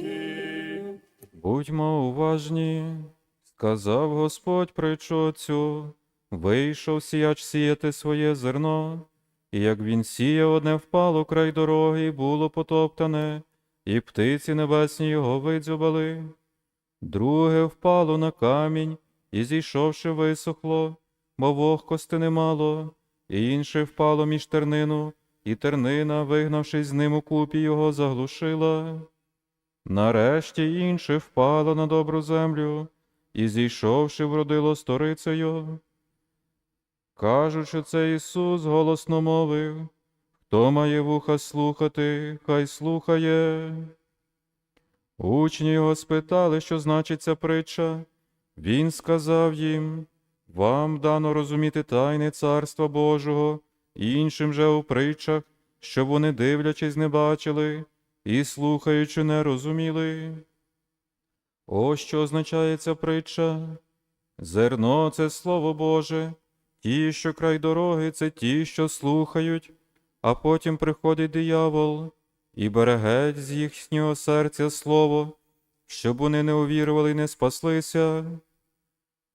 тобі. Будьмо уважні, сказав Господь притчу цю, вийшов сіяч сіяти своє зерно, і як він сіяв, одне впало край дороги, і було потоптане, і птиці небесні його видзюбали. Друге впало на камінь, і зійшовши, висохло, бо вогкости немало, і інше впало між тернину, і тернина, вигнавшись з ним у купі, його заглушила. Нарешті інше впало на добру землю, і зійшовши, вродило сторицею. Кажучи це Ісус голосно мовив, хто має вуха слухати, хай слухає. Учні його спитали, що значить ця притча. Він сказав їм, вам дано розуміти тайни Царства Божого, іншим же у притчах, щоб вони, дивлячись, не бачили, і слухаючи, не розуміли. Ось що означає ця притча. Зерно це Слово Боже, ті, що край дороги, це ті, що слухають, а потім приходить диявол і бере геть з їхнього серця слово, щоб вони не увірували і не спаслися.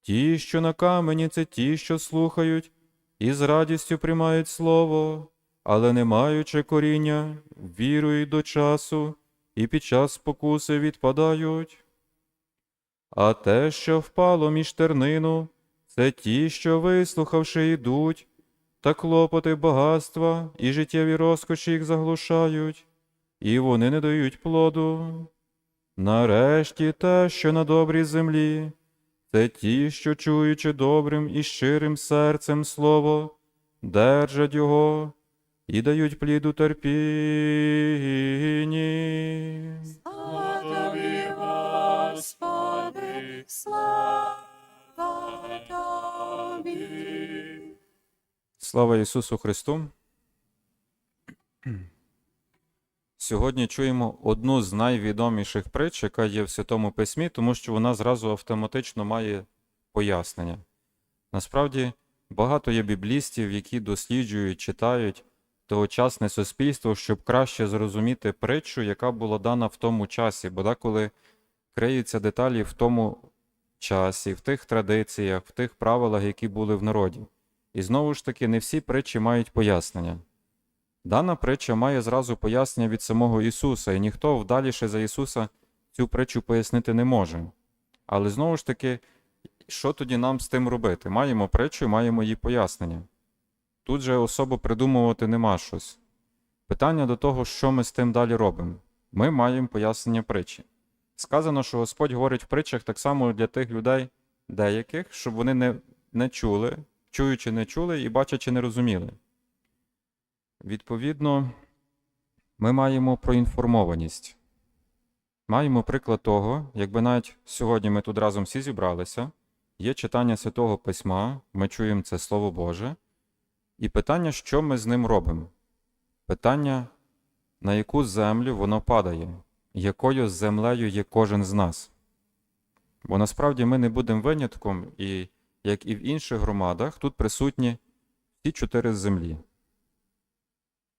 Ті, що на камені, це ті, що слухають, і з радістю приймають слово, але не маючи коріння, вірують до часу, і під час спокуси відпадають. А те, що впало між тернину, це ті, що, вислухавши, йдуть, та клопоти багатства і життєві розкоші їх заглушають, і вони не дають плоду. Нарешті те, що на добрій землі, це ті, що, чуючи добрим і щирим серцем слово, держать його і дають пліду терпінні. Слава тобі, Господи, слава тобі. Слава Ісусу Христу! Сьогодні чуємо одну з найвідоміших притч, яка є в Святому Письмі, тому що вона зразу автоматично має пояснення. Насправді, багато є біблістів, які досліджують, читають тогочасне суспільство, щоб краще зрозуміти притчу, яка була дана в тому часі, бо деколи криються деталі в тому часі, в тих традиціях, в тих правилах, які були в народі. І знову ж таки, не всі притчі мають пояснення. Дана притча має зразу пояснення від самого Ісуса, і ніхто вдаліше за Ісуса цю притчу пояснити не може. Але знову ж таки, що тоді нам з тим робити? Маємо притчу, маємо її пояснення. Тут же особо придумувати нема щось. Питання до того, що ми з тим далі робимо. Ми маємо пояснення притчі. Сказано, що Господь говорить в притчах так само для тих людей, деяких, щоб вони не, не чули, чуючи, не чули і бачачи, не розуміли. Відповідно, ми маємо проінформованість. Маємо приклад того, якби навіть сьогодні ми тут разом всі зібралися, є читання Святого Письма, ми чуємо це Слово Боже, і питання, що ми з ним робимо. Питання, на яку землю воно падає, якою землею є кожен з нас. Бо насправді ми не будемо винятком, і, як і в інших громадах, тут присутні всі чотири землі.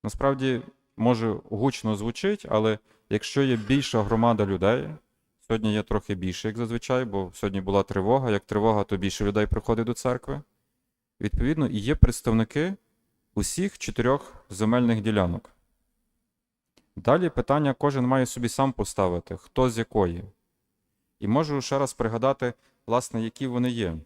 Насправді, може, гучно звучить, але якщо є більша громада людей, сьогодні є трохи більше, як зазвичай, бо сьогодні була тривога. Як тривога, то більше людей приходить до церкви. Відповідно, і є представники усіх чотирьох земельних ділянок. Далі питання кожен має собі сам поставити, хто з якої. І можу ще раз пригадати, власне, які вони є.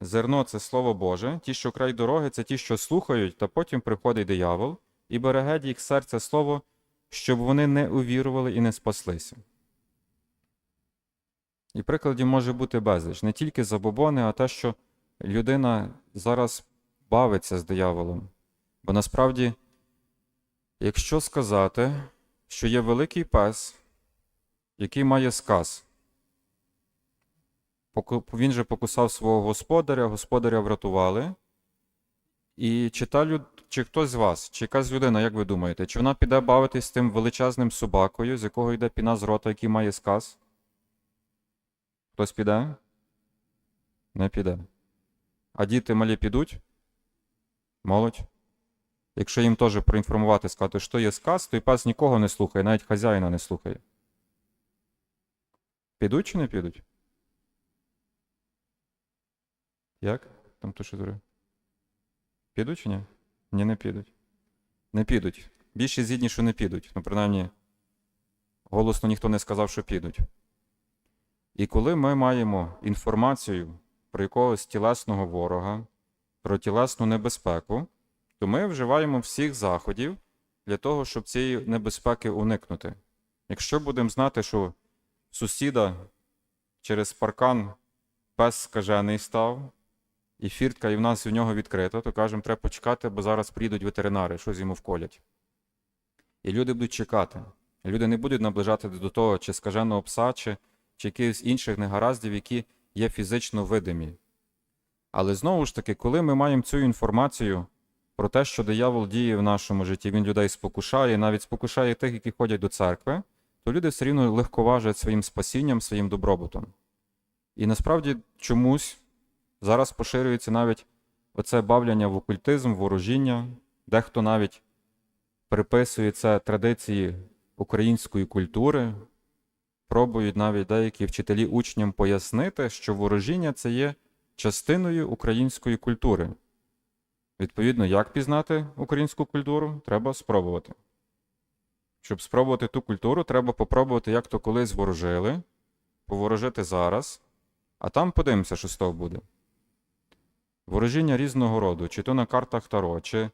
Зерно це Слово Боже, ті, що край дороги, це ті, що слухають, та потім приходить диявол і бере геть їх з серця слово, щоб вони не увірували і не спаслися. І прикладів може бути безліч. Не тільки забобони, а те, що людина зараз бавиться з дияволом. Бо насправді, якщо сказати, що є великий пес, який має сказ, він же покусав свого господаря, господаря врятували. І чи, та люд... чи хтось з вас, чи якась людина, як ви думаєте, чи вона піде бавитись з тим величезним собакою, з якого йде піна з рота, який має сказ? Хтось піде? Не піде. А діти малі підуть? Молодь? Якщо їм теж проінформувати, сказати, що є сказ, то і пес нікого не слухає, навіть хазяїна не слухає. Підуть чи не підуть? Як? Там то що зробив? Підуть чи ні? Ні, не підуть. Не підуть. Більшість згідні, що не підуть. Ну, принаймні, голосно ніхто не сказав, що підуть. І коли ми маємо інформацію про якогось тілесного ворога, про тілесну небезпеку, то ми вживаємо всіх заходів для того, щоб цієї небезпеки уникнути. Якщо будемо знати, що сусіда через паркан пес скажений став, і фіртка і в нас в нього відкрита, то кажемо, треба почекати, бо зараз прийдуть ветеринари, щось йому вколять. І люди будуть чекати. Люди не будуть наближати до того, чи скаженого пса, чи, чи якихось інших негараздів, які є фізично видимі. Але знову ж таки, коли ми маємо цю інформацію про те, що диявол діє в нашому житті, він людей спокушає, навіть спокушає тих, які ходять до церкви, то люди все рівно легковажать своїм спасінням, своїм добробутом. І насправді чомусь зараз поширюється навіть оце бавляння в окультизм, ворожіння, дехто навіть приписує це традиції української культури, пробують навіть деякі вчителі учням пояснити, що ворожіння це є частиною української культури. Відповідно, як пізнати українську культуру, треба спробувати. Щоб спробувати ту культуру, треба попробувати, як то колись ворожили, поворожити зараз, а там подивимося, що з того буде. Ворожіння різного роду, чи то на картах Таро, чи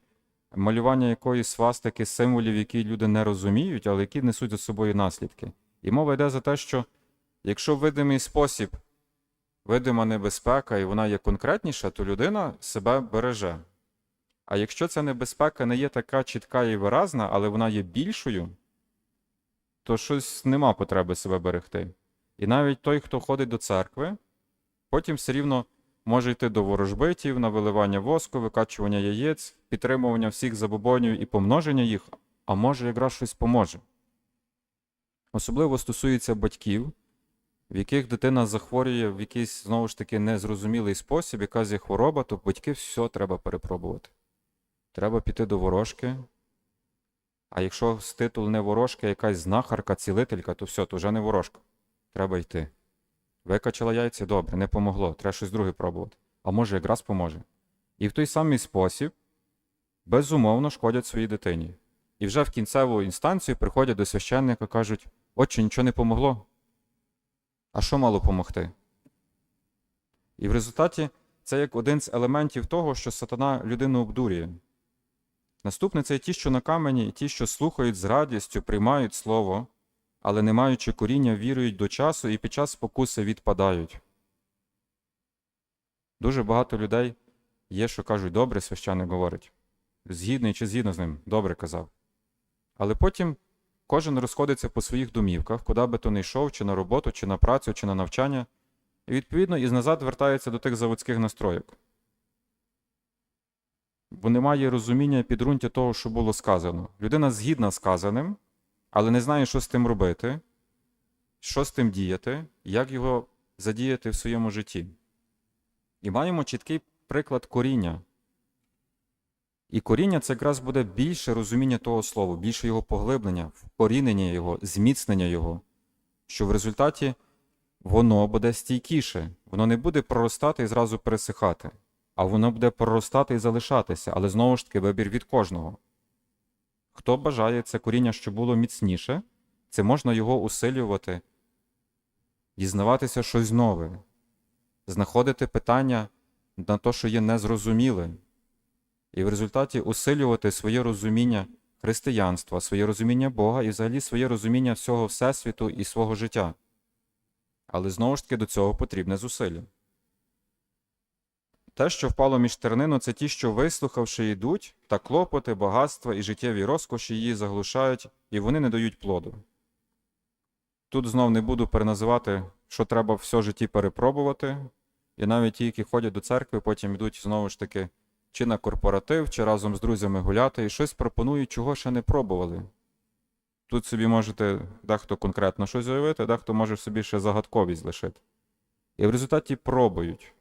малювання якоїсь свастики, символів, які люди не розуміють, але які несуть за собою наслідки. І мова йде за те, що якщо в видимий спосіб видима небезпека і вона є конкретніша, то людина себе береже. А якщо ця небезпека не є така чітка і виразна, але вона є більшою, то щось нема потреби себе берегти. І навіть той, хто ходить до церкви, потім все рівно може йти до ворожбитів, на виливання воску, викачування яєць, підтримування всіх забобонів і помноження їх, а може якраз щось поможе. Особливо стосується батьків, в яких дитина захворює в якийсь, знову ж таки, незрозумілий спосіб, якась є хвороба, то батьки все треба перепробувати. Треба піти до ворожки. А якщо з титул не ворожка, якась знахарка, цілителька, то все, то вже не ворожка. Треба йти. Викачала яйця, добре, не помогло, треба щось друге пробувати. А може, якраз поможе. І в той самий спосіб безумовно шкодять своїй дитині. І вже в кінцеву інстанцію приходять до священника кажуть: отче, нічого не помогло. А що мало помогти? І в результаті це як один з елементів того, що сатана людину обдурює. Наступне це ті, що на камені, і ті, що слухають з радістю, приймають слово, але не маючи коріння, вірують до часу і під час спокуси відпадають. Дуже багато людей є, що кажуть, добре, священник говорить. Згідний чи згідно з ним, добре казав. Але потім кожен розходиться по своїх домівках, куди би то не йшов, чи на роботу, чи на працю, чи на навчання, і відповідно із назад вертається до тих заводських настройок. Бо немає розуміння підґрунтя того, що було сказано. Людина згідна сказаним, але не знає, що з тим робити, що з тим діяти, як його задіяти в своєму житті. І маємо чіткий приклад коріння. І коріння це якраз буде більше розуміння того слова, більше його поглиблення, вкорінення його, зміцнення його, що в результаті воно буде стійкіше, воно не буде проростати і зразу пересихати, а воно буде проростати і залишатися, але знову ж таки вибір від кожного. Хто бажає це коріння, щоб було міцніше, це можна його усилювати, дізнаватися щось нове, знаходити питання на те, що є незрозуміле, і в результаті усилювати своє розуміння християнства, своє розуміння Бога і взагалі своє розуміння всього Всесвіту і свого життя. Але знову ж таки до цього потрібне зусилля. Те, що впало між тернину, це ті, що, вислухавши, йдуть, та клопоти, багатства і життєві розкоші її заглушають, і вони не дають плоду. Тут знов не буду переназивати, що треба все житті перепробувати, і навіть ті, які ходять до церкви, потім йдуть знову ж таки чи на корпоратив, чи разом з друзями гуляти, і щось пропонують, чого ще не пробували. Тут собі можете дехто конкретно щось заявити, дехто може собі ще загадковість лишити. І в результаті пробують.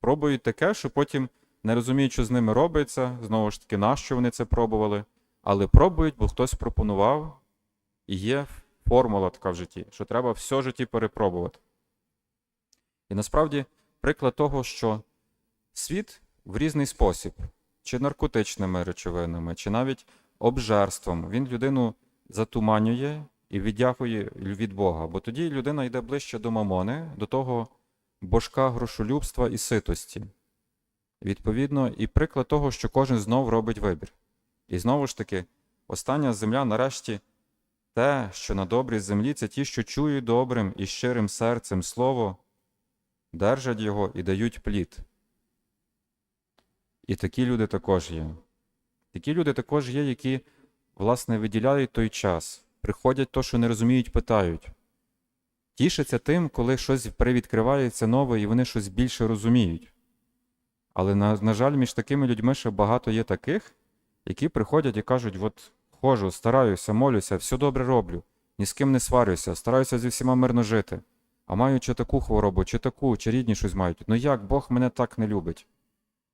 Пробують таке, що потім не розуміють, що з ними робиться, знову ж таки, нащо вони це пробували, але пробують, бо хтось пропонував, і є формула така в житті, що треба все житті перепробувати. І насправді приклад того, що світ в різний спосіб, чи наркотичними речовинами, чи навіть обжерством, він людину затуманює і віддягує від Бога. Бо тоді людина йде ближче до мамони, до того божка грошолюбства і ситості. Відповідно, і приклад того, що кожен знов робить вибір. І знову ж таки, остання земля, нарешті, те, що на добрій землі, це ті, що чують добрим і щирим серцем слово, держать його і дають плід. І такі люди також є. Такі люди також є, які, власне, виділяють той час, приходять то, що не розуміють, питають. Тішаться тим, коли щось привідкривається нове, і вони щось більше розуміють. Але, на, на жаль, між такими людьми ще багато є таких, які приходять і кажуть: от ходжу, стараюся, молюся, все добре роблю, ні з ким не сварюся, стараюся зі всіма мирно жити. А маю чи таку хворобу, чи таку, чи рідні щось мають. Ну як Бог мене так не любить?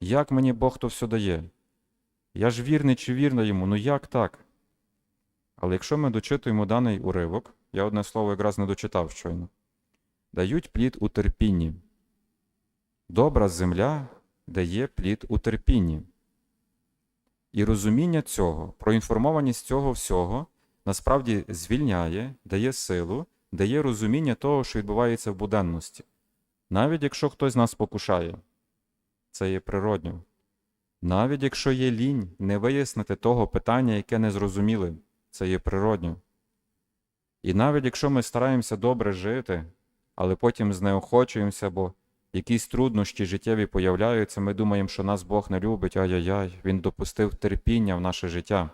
Як мені Бог то все дає? Я ж вірний чи вірна йому, ну як так? Але якщо ми дочитуємо даний уривок, я одне слово якраз не дочитав щойно, дають плід у терпінні. Добра земля дає плід у терпінні. І розуміння цього, проінформованість цього всього насправді звільняє, дає силу, дає розуміння того, що відбувається в буденності. Навіть якщо хтось нас покушає, це є природньо. Навіть якщо є лінь не вияснити того питання, яке не зрозуміли, це є природньо. І навіть якщо ми стараємося добре жити, але потім знеохочуємося, бо якісь труднощі життєві появляються, ми думаємо, що нас Бог не любить, ай-яй-яй, Він допустив терпіння в наше життя.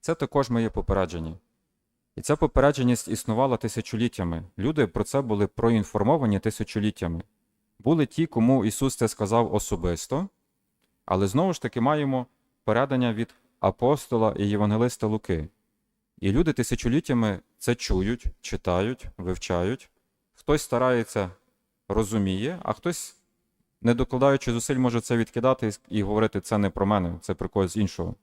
Це також моє попередження. І ця попередженість існувала тисячоліттями. Люди про це були проінформовані тисячоліттями. Були ті, кому Ісус це сказав особисто, але знову ж таки маємо передання від апостола і євангелиста Луки. І люди тисячоліттями це чують, читають, вивчають. Хтось старається, розуміє, а хтось, не докладаючи зусиль, може це відкидати і говорити, це не про мене, це про когось іншого.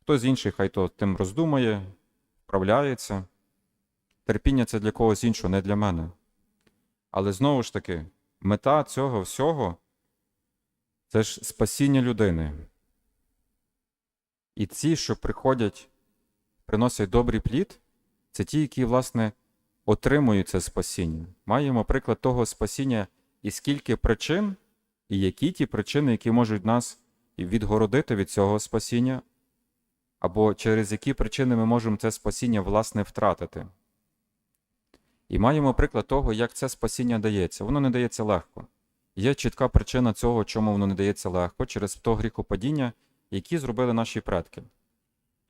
Хтось інший хай то тим роздумає, вправляється. Терпіння це для когось іншого, не для мене. Але знову ж таки, мета цього всього це ж спасіння людини. І ці, що приходять, приносять добрий плід, це ті, які, власне, отримують це спасіння. Маємо приклад того спасіння, і скільки причин, і які ті причини, які можуть нас відгородити від цього спасіння, або через які причини ми можемо це спасіння, власне, втратити. І маємо приклад того, як це спасіння дається. Воно не дається легко. Є чітка причина цього, чому воно не дається легко, через то гріхопадіння, які зробили наші предки.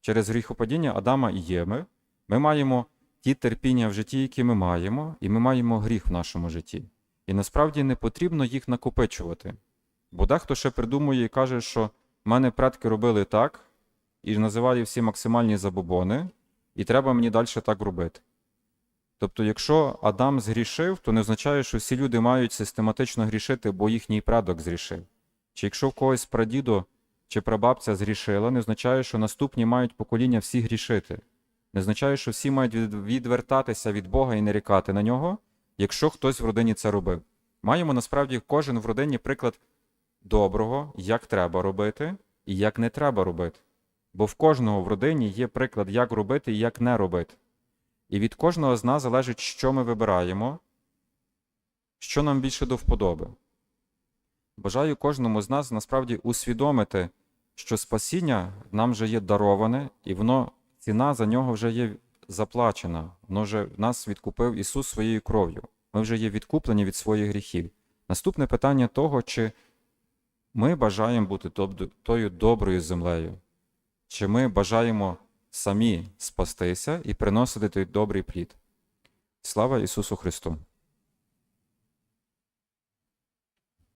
Через гріхопадіння Адама і Єми ми маємо ті терпіння в житті, які ми маємо, і ми маємо гріх в нашому житті. І насправді не потрібно їх накопичувати. Бо дехто ще придумує і каже, що в мене предки робили так, і називає всі максимальні забобони, і треба мені далі так робити. Тобто, якщо Адам згрішив, то не означає, що всі люди мають систематично грішити, бо їхній предок згрішив. Чи якщо в когось прадідо чи прабабця згрішила, не означає, що наступні мають покоління всі грішити. Не означає, що всі мають відвертатися від Бога і нарікати на нього, якщо хтось в родині це робив. Маємо насправді кожен в родині приклад доброго, як треба робити і як не треба робити. Бо в кожного в родині є приклад, як робити і як не робити. І від кожного з нас залежить, що ми вибираємо, що нам більше до вподоби. Бажаю кожному з нас насправді усвідомити, що спасіння нам вже є дароване, і воно, ціна за нього вже є заплачена. Воно вже нас відкупив Ісус своєю кров'ю. Ми вже є відкуплені від своїх гріхів. Наступне питання того, чи ми бажаємо бути тою доброю землею, чи ми бажаємо самі спастися і приносити той добрий плід. Слава Ісусу Христу!